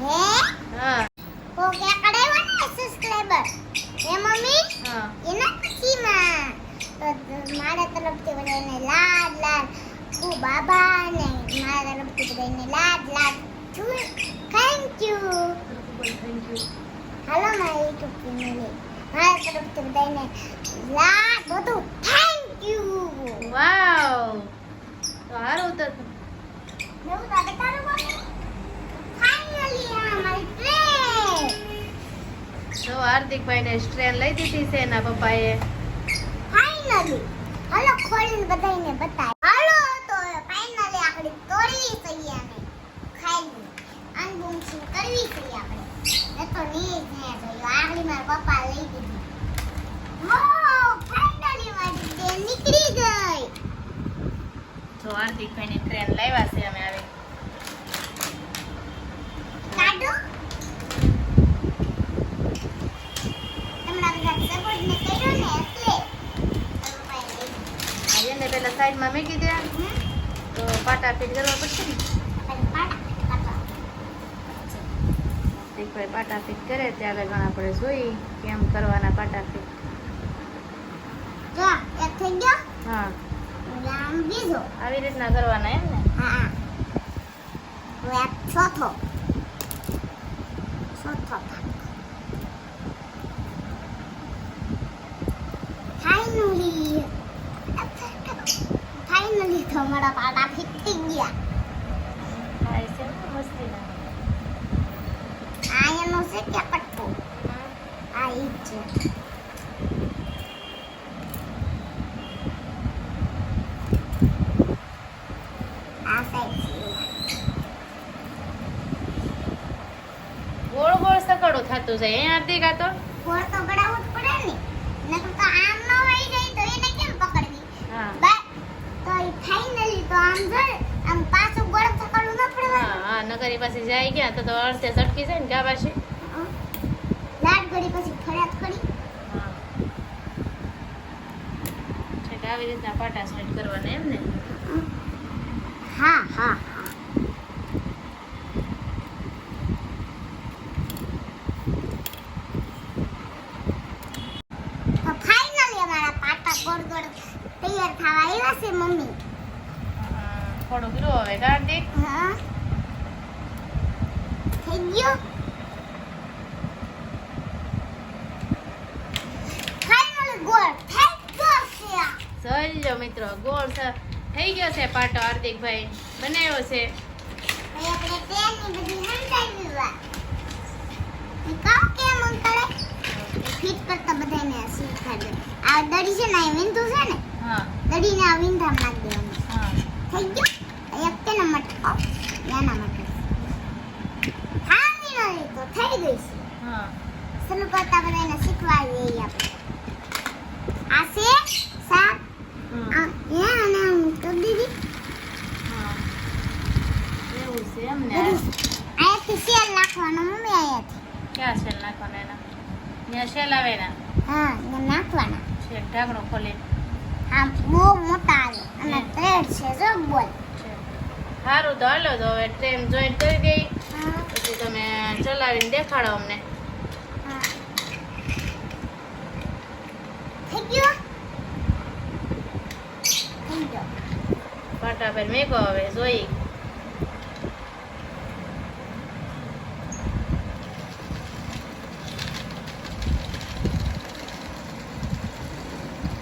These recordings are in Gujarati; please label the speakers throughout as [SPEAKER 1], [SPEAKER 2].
[SPEAKER 1] હે?
[SPEAKER 2] હા.
[SPEAKER 1] કો કે કડાવ્યો ને સબસ્ક્રાઇબર હે મમ્મી?
[SPEAKER 2] હા.
[SPEAKER 1] એના ખુશીમાં તો મારા તરફથી બધાને લાડ લાડ. ખૂબ બાબા ને મારા તરફથી બધાને લાડ લાડ. થેન્ક યુ હાલો મારી યુટ્યુબ ફેમિલી મારા તરફથી બધાને લાડ બધું. થેન્ક યુ
[SPEAKER 2] વાવ તો હારું તો.
[SPEAKER 1] તો ટ્રેન
[SPEAKER 2] તો ને સ્ટ્રેન લઈ દીધી છે એના પપ્પાએ.
[SPEAKER 1] ફાઇનલી હાલો ખોલીને બધાને બતાય. હાલો તો ફાઇનલી આપણે તોડવી છે અને ખાઈ અનબોક્સિંગ કરવી છે આપણે. એ તો ની ને જોયો. આગલી મારા પપ્પા લઈ દીધી. વો ફાઇનલી મારી ટ્રેન નીકળી ગઈ.
[SPEAKER 2] તો હાર્દિકભાઈ ને ટ્રેન લાવ્યા છે અમે આવી
[SPEAKER 1] કાઢો તમારા બધા સપોર્ટ ને કર્યો ને એટલે પપ્પાએ લઈ દીધી.
[SPEAKER 2] આજે ને પેલા સાઈડમાં મૂકી દે તો પાટા ફીટ કરવા પડશે ને
[SPEAKER 1] પાટા
[SPEAKER 2] ફીટ કરે ત્યારે ઘણા આપણે જોઈ કેમ કરવાના પાટા ફીટ હા. આવી રીતના કરવાના એમ ને
[SPEAKER 1] હા ચોથો ચોથો ફાઇનલી ફાઇનલી તમારા મારા ફિટ
[SPEAKER 2] થઈ ગયા
[SPEAKER 1] આ એનો છે કે પટ્ટો આ ઈ જ છે
[SPEAKER 2] ગોળ ગોળ સકડો થતું જાય. એ આરતી આ
[SPEAKER 1] ગોળ તો ગળાવું જ પડે ને નકર તો આમ ન વહી જાય તો એને કેમ પકડવી
[SPEAKER 2] હા
[SPEAKER 1] બસ તો ઈ ફાઇનલી તો આમ જો આમ પાછું ગોળ પકડવું ન પડે
[SPEAKER 2] હા હા નગરી પાસે જાય ગયા તો તો અડધે સટકી જાય ને ગા પાસે
[SPEAKER 1] લાડ ઘડી પછી ફળિયાદ કરી.
[SPEAKER 2] આવી રીતના પાટા સેટ કરવાના એમ ને
[SPEAKER 1] હા હા હા તો ફાઇનલી અમારા પાટા ગોળ ગોળ તૈયાર થવા આવ્યા છે મમ્મી
[SPEAKER 2] હા, થોડું ગીરું હવે હાર્દિક
[SPEAKER 1] હા થઈ ગયો ફાઇનલી ગોળ થઈ ગયો છે
[SPEAKER 2] મિત્રો ગોળ થઈ ગયો છે પાટો હાર્દિકભાઈ. બનાવ્યો છે.
[SPEAKER 1] આ દડી છે ને વિંધુ છે ને
[SPEAKER 2] હા.
[SPEAKER 1] દડીને આ વિંધામ નાખી દેવાનું.
[SPEAKER 2] હા.
[SPEAKER 1] થઈ ગયું? એક તેને મટકો એના માટે. ફાઇનલી તો થઈ ગઈ છે.
[SPEAKER 2] હા.
[SPEAKER 1] શરૂ કરતા બધાને શીખવાડી દઈએ આપણે આ છે સાત
[SPEAKER 2] હમ.
[SPEAKER 1] આ એ અને આમ તો દીદી
[SPEAKER 2] હા એવું છે એમ ને
[SPEAKER 1] અહીંયાથી સેલ નાખવાનો મમ્મી અહીંયાથી.
[SPEAKER 2] ક્યાં સેલ નાખવાના એના? ત્યાં સેલ આવે ને
[SPEAKER 1] હા ને નાખવાના.
[SPEAKER 2] છે ઢાંકણું ખોલી.
[SPEAKER 1] આમ બહુ મોટા આવે. અને. થ્રેડ છે જો બોલ.
[SPEAKER 2] સારું તો હાલો તો હવે ટ્રેન જોઈન કરી દઈ.
[SPEAKER 1] હા.
[SPEAKER 2] પછી તમે ચલાવીને દેખાડો અમને.
[SPEAKER 1] હા.
[SPEAKER 2] પર મેકો હવે જોઈ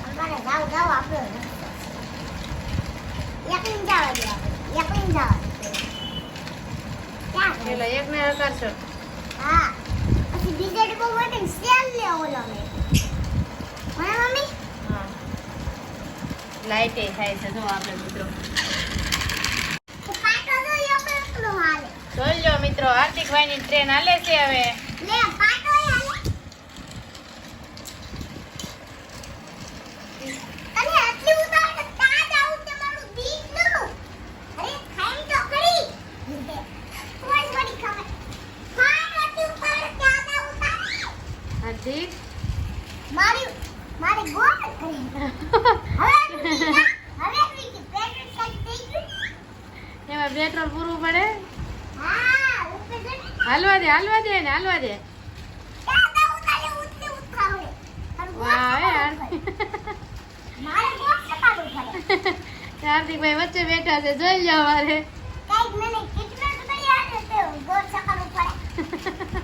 [SPEAKER 1] અમારે જાવ જાવ આપણે એકલીને જવા દે આપણે એકલીને જવા દે ક્યાં ગઈ?
[SPEAKER 2] પેલા એક ને કરશો
[SPEAKER 1] હા. પછી બીજા ડબ્બો ને સેલ લે ઓલો મે. મમ્મી?
[SPEAKER 2] હા. લાઈટ થાય છે જો આપણે મિત્રો. જોઈ લો મિત્રો હાર્દિકભાઈ ની ટ્રેન હાલે છે હવે.
[SPEAKER 1] લે પાટો ય હાલે તને આટલી ઉતાવળ છે, કાં જાવું તે મારું દીકરું? અરે ખાઈ તો ખરી. કોઈ થોડી ખબર. ખાઈ આટલી ઉતાવળ છે, ક્યાં
[SPEAKER 2] હાર્દિક
[SPEAKER 1] મારી મારી ગોળ કરી હવે વિકી હવે વિકી પેટ્રોલ ખાલી થઈ ગયું
[SPEAKER 2] એમાં પેટ્રોલ પૂરવું પડે
[SPEAKER 1] હા ઉપર જઈને
[SPEAKER 2] હાલવા દે હાલવા દે ને હાલવા દે
[SPEAKER 1] દાદા ઉતારે ઉતને ઉઠાવડે
[SPEAKER 2] વાહ હે યાર
[SPEAKER 1] મારે ગોળ સપાડું દે.
[SPEAKER 2] હાર્દિકભાઈ વચ્ચે બેઠા છે જોઈ લો મારે
[SPEAKER 1] કંઈક મને કેટલા રૂપિયા આવે તે ગોળ સપાડું પડે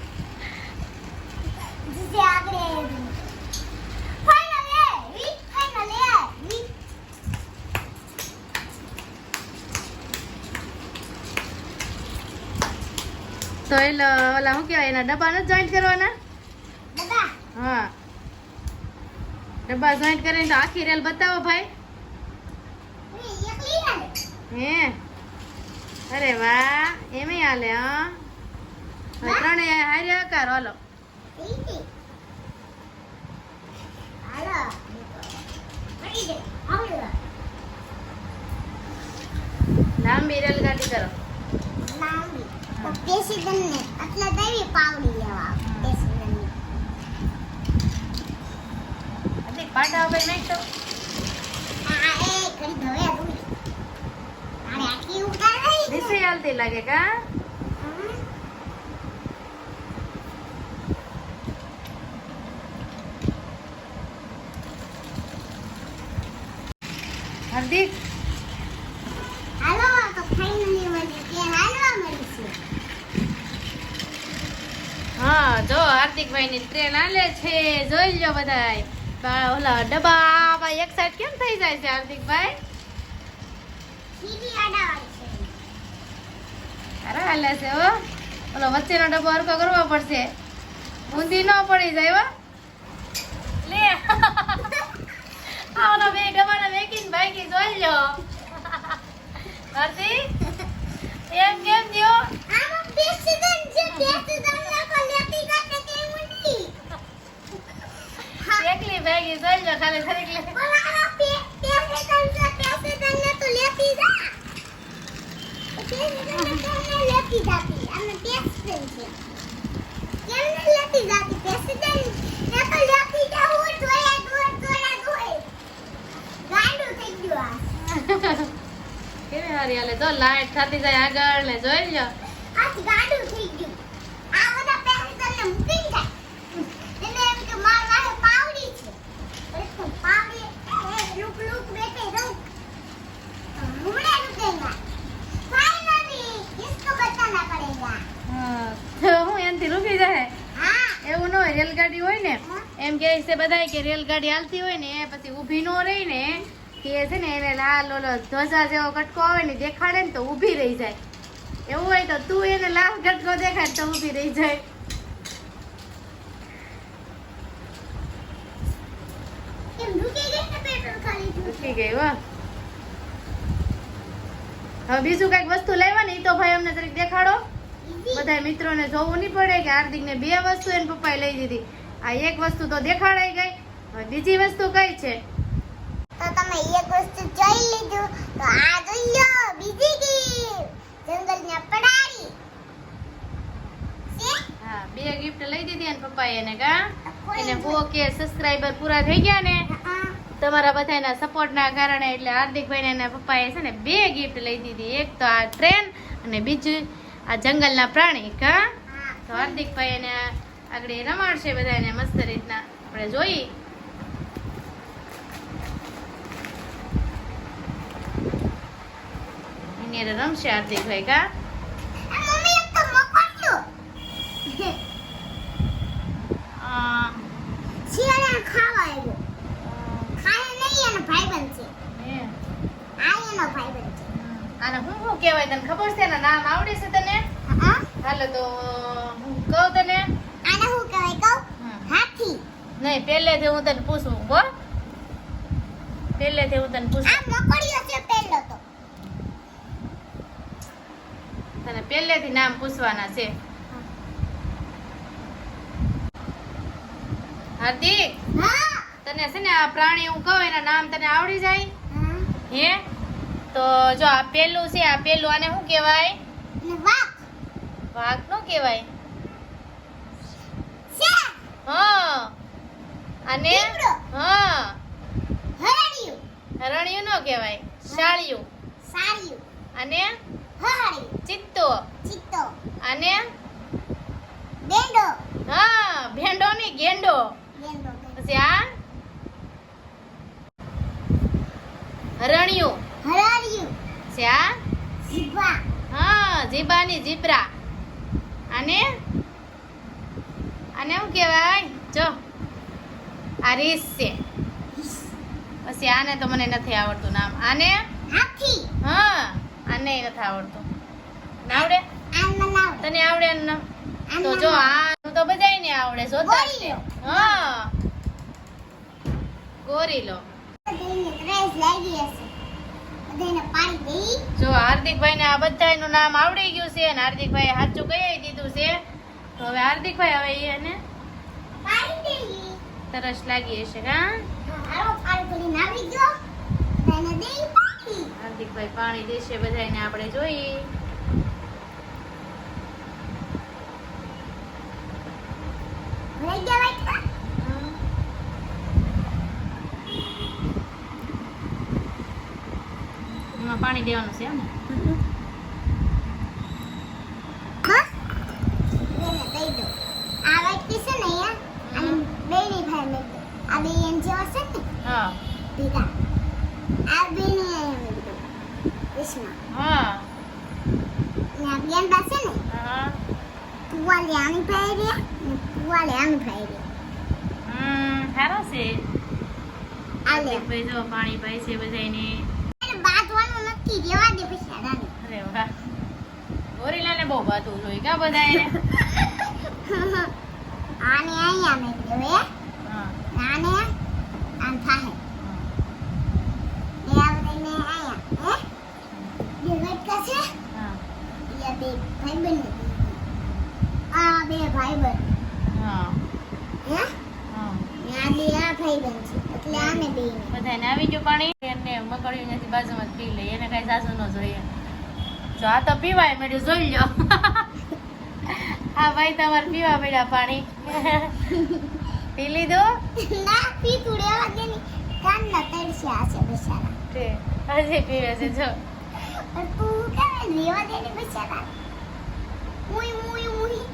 [SPEAKER 1] જીજે આગળ આવી ફાઇનલ એ વી ફાઇનલ એ વી
[SPEAKER 2] તો એ લ- ઓલા શું કહેવાય એના ડબ્બા નથી જોઈન્ટ કરવાના? હા. ડબ્બા જોઈન્ટ કરીને તો આખી રેલ બતાવો ભાઈ. હે? અરે વાહ એમેય હાલે હા? ત્રણે હાર્યા હારે
[SPEAKER 1] દે. હાલો.
[SPEAKER 2] લાંબી રેલગાડી કરો.
[SPEAKER 1] લાંબી તો એટલે દેવી પાવડી લેવા પેસીદન ને
[SPEAKER 2] હાર્દિક પાટા ઉપર નાખ તો?
[SPEAKER 1] આ એ કરી ધવે રૂઈ આને આખી ઉતાર રહી
[SPEAKER 2] દિશે હાલતી લાગે કા? હાર્દિક
[SPEAKER 1] હાલો તો ફાઇનલી મને કે હાલવા મળીશું
[SPEAKER 2] હા જો હાર્દિકભાઈ ની ટ્રેન આલે છે જોઈ લો બધાય. ઓલા ડબ્બા એક સાઈડ કેમ થઈ જાય છે હાર્દિકભાઈ? અરે હાલે છે હો. ઓલો વચ્ચેનો ડબ્બો હરકો કરવો પડશે. ઊંધી ન પડી જાય હો. લે. આ ઓલો બે ડબ્બાને વેકીને ભાગી જોઈ લો હાર્દિક એમ કેમ થયો?
[SPEAKER 1] આમાં બેસી દે જે બેસી કો
[SPEAKER 2] કેવી હારી હાલે? જો લાઈટ થતી જાય આગળ ને જોઈ લો
[SPEAKER 1] આજ ગાડું થઈ ગયું. આ બધા પેસેન્જર ને મૂકી
[SPEAKER 2] હું. એનથી રૂકી જાય. એવું ન હોય રેલગાડી હોય ને એમ કહે છે બધાય કે રેલગાડી હાલતી હોય ને પછી ઊભી ન રહી ને કે છે ને એને લાલ ઓલો ધ્વજા જેવો કટકો આવે ને દેખાડે ને તો ઊભી રહી જાય. એવું હોય તો તું એને લાલ કટકો દેખાડ તો ઊભી રહી જાય.
[SPEAKER 1] કેમ ગઈ ને પેટ્રોલ ખાલી થયું
[SPEAKER 2] રૂકી ગઈ હો. હવે બીજું કંઈક વસ્તુ લેવાની તો ભાઈ અમને તરીકે દેખાડો. બધા મિત્રોને જોવું નહીં પડે કે હાર્દિકને બે વસ્તુ એને પપ્પાએ લઈ દીધી. આ એક વસ્તુ તો દેખાડાઈ ગઈ હવે બીજી વસ્તુ કઈ છે?
[SPEAKER 1] તો તમે એક વસ્તુ જોઈ લીધું તો આ જોઈ બીજી ગીફ જંગલની પડારી
[SPEAKER 2] હા બે ગિફ્ટ લઈ દીધી અને પપ્પાએ એને કા? એને ફો કે સબસ્ક્રાઇબર પૂરા થઈ ગયા ને? તમારા બધાના સપોર્ટના કારણે એટલે હાર્દિકભાઈને એના પપ્પાએ છે ને બે ગિફ્ટ લઈ દીધી. એક તો આ ટ્રેન અને બીજું આ જંગલના પ્રાણી કા? તો હાર્દિકભાઈ એને આગળ રમાડશે બધાને મસ્ત રીતના. આપણે જોઈ એની હારે રમશે હાર્દિકભાઈ કા
[SPEAKER 1] મમ્મી એક તો મકોડ્યું
[SPEAKER 2] આ,
[SPEAKER 1] શિયાળા ખાવા આવ્યો ખાય નહીં એનો ભાઈબંધ છે
[SPEAKER 2] હે.
[SPEAKER 1] આ એનો ભાઈબંધ છે
[SPEAKER 2] આને હું શું કહેવાય તને ખબર છે? ને નામ આવડે છે તને? હાલો તો હું કહું તને?
[SPEAKER 1] આને હું કહેવાય કહું? હાથી.
[SPEAKER 2] નહીં પહેલેથી હું તને પૂછું બો પહેલેથી હું તને પૂછું.
[SPEAKER 1] આ મકોડ્યો છે પહેલો તો.
[SPEAKER 2] તને પહેલેથી નામ પૂછવાના છે. હાર્દિક તને છે ને આ પ્રાણી હું કહું એના નામ તને આવડી જાય?
[SPEAKER 1] હે?
[SPEAKER 2] તો જો આ પેલું છે આ પેલું આને શું કહેવાય?
[SPEAKER 1] વાઘ.
[SPEAKER 2] નો કહેવાય. હા. અને. હા.
[SPEAKER 1] હરણિયું.
[SPEAKER 2] હરણિયું નો કહેવાય. શાળિયું
[SPEAKER 1] શાળિયું
[SPEAKER 2] અને
[SPEAKER 1] હરણિયું.
[SPEAKER 2] ચિત્તો.
[SPEAKER 1] ચિત્તો.
[SPEAKER 2] અને
[SPEAKER 1] ભેંડો.
[SPEAKER 2] હા ભેંડો ને ગેંડો. પછી આ હરણિયું. હા જીબાની જીબ્રા અને આને શું કહેવાય? જો આ રીસ છે. પછી આને તો મને નથી આવડતું નામ. આને?
[SPEAKER 1] હાથી.
[SPEAKER 2] હા આને નથી આવડતું. આવડે? તને આવડે નામ? તો જો આ તો બધાય ને આવડે જોતા છે. હા. ગોરીલો.
[SPEAKER 1] બધાને લાગી હશે. બધાને
[SPEAKER 2] જો હાર્દિકભાઈ ને આ બધાયનું નામ આવડી ગયું છે અને હાર્દિકભાઈ સાચું કહી દીધું છે. તો હવે હાર્દિકભાઈ હવે એને તરસ લાગી હશે
[SPEAKER 1] બધાને પાડી
[SPEAKER 2] હાર્દિકભાઈ પાણી દેશે બધાયને આપણે જોઈએ.
[SPEAKER 1] લઈ ગયા વાટકા
[SPEAKER 2] એમાં પાણી દેવાનું છે ને?
[SPEAKER 1] બેની ભાઈ છે
[SPEAKER 2] પાણી બધાયને.
[SPEAKER 1] એને બાંધવાનું નથી રેવા દે પછી અડાને
[SPEAKER 2] અરે વાહ. ગોરીલાને બહુ બાતું જોઈએ કા બધાયને?
[SPEAKER 1] આને અહીંયા મેં દો હા? આને આમ થાય.
[SPEAKER 2] હા.
[SPEAKER 1] ને બધાને અહીંયા હે? બે વાટકા છે?
[SPEAKER 2] હા.
[SPEAKER 1] અહીંયા બે ભાઈબંધ આ બે ભાઈબંધ
[SPEAKER 2] હા.
[SPEAKER 1] હે?
[SPEAKER 2] હા.
[SPEAKER 1] આ બે આ ભાઈબંધ છે. એટલે આને બે.
[SPEAKER 2] બધાને આવી ગયું પાણી? એને મકડ્યું નથી બાજુમાં જ પી લે એને કઈ સાસુ ન જોઈએ. જો આ તો પીવાય મેળ્યું જોઈ લો. હા ભાઈ તમારે પીવા મળ્યા પાણી. પી લીધું?
[SPEAKER 1] ના પી તું રેવા દે કાન ના તરસ્યા છે બિચારા.
[SPEAKER 2] તે આજે પીવે છે જો.
[SPEAKER 1] પણ તું કે રેવા દે ને બિચારા? ઉઈ ઉઈ ઉઈ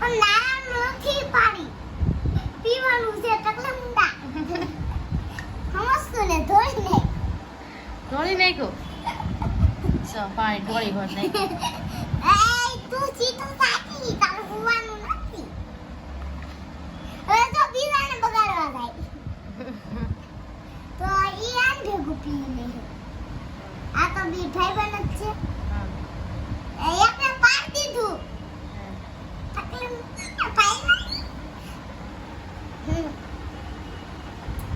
[SPEAKER 1] પણ ના નથી પાડી. પીવાનું છે ટકલે મુંડા. સમજતું ને ધોઈ ને
[SPEAKER 2] ઢોળી નાખ્યું? જો પાણી ઢોળી
[SPEAKER 1] હમ.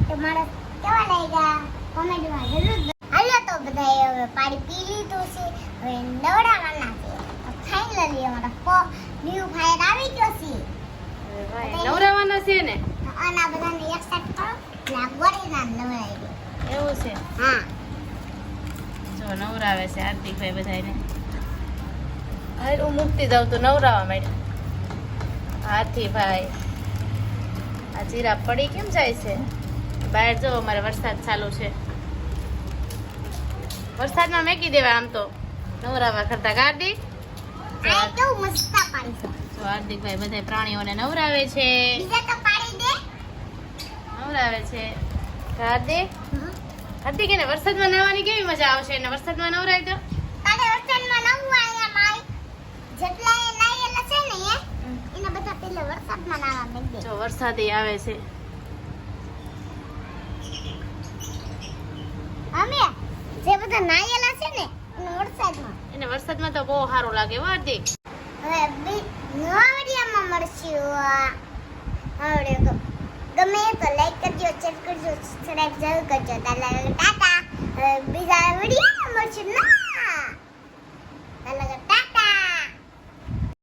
[SPEAKER 1] તમારે કેવા લાગ્યા? કોમેન્ટમાં જરૂર બધાએ હવે પાણી પી લીધું છે. હવે નવડાવવાના છે. ફાઇનલી અમારો ફો ન્યુ ફાયર આવી ગયો છે.
[SPEAKER 2] નવરાવાના છે ને?
[SPEAKER 1] આના બધાને એક કરો. ગોળીના નવડાવી દો
[SPEAKER 2] એવું છે?
[SPEAKER 1] હા.
[SPEAKER 2] જો નવરાવે છે હાર્દિકભાઈ બધાને હાલ હું મુક્તિ જાઉં તો નવરાવા માંડ્યા. હાથી ભાઈ. આ જીરા પડી કેમ જાય છે? બહાર જો અમારે વરસાદ ચાલુ છે. વરસાદમાં મેકી દેવા આમ તો. નવરાવા કરતા કાર્દિક હાર્દિકભાઈ બધા પ્રાણીઓને નવરાવે છે. નવરાવે છે. હાર્દિક. હાર્દિક એને વરસાદમાં નાવાની કેવી મજા આવશે? એને વરસાદમાં નવરાય તો? જો વરસાદ આવે છે.
[SPEAKER 1] અમે જે બધા નાયેલા છે ને એને વરસાદમાં.
[SPEAKER 2] એને વરસાદમાં તો બહુ સારું લાગે હો હાર્દિક.
[SPEAKER 1] હવે બી નવા વિડીયોમાં મળશું આવડે તો. ગમે તો લાઈક કરજો શેર કરજો સબસ્ક્રાઇબ જરૂર કરજો. તાલા ટાટા. હવે બીજા વિડીયોમાં મળશું. ના! તાલા ટાટા.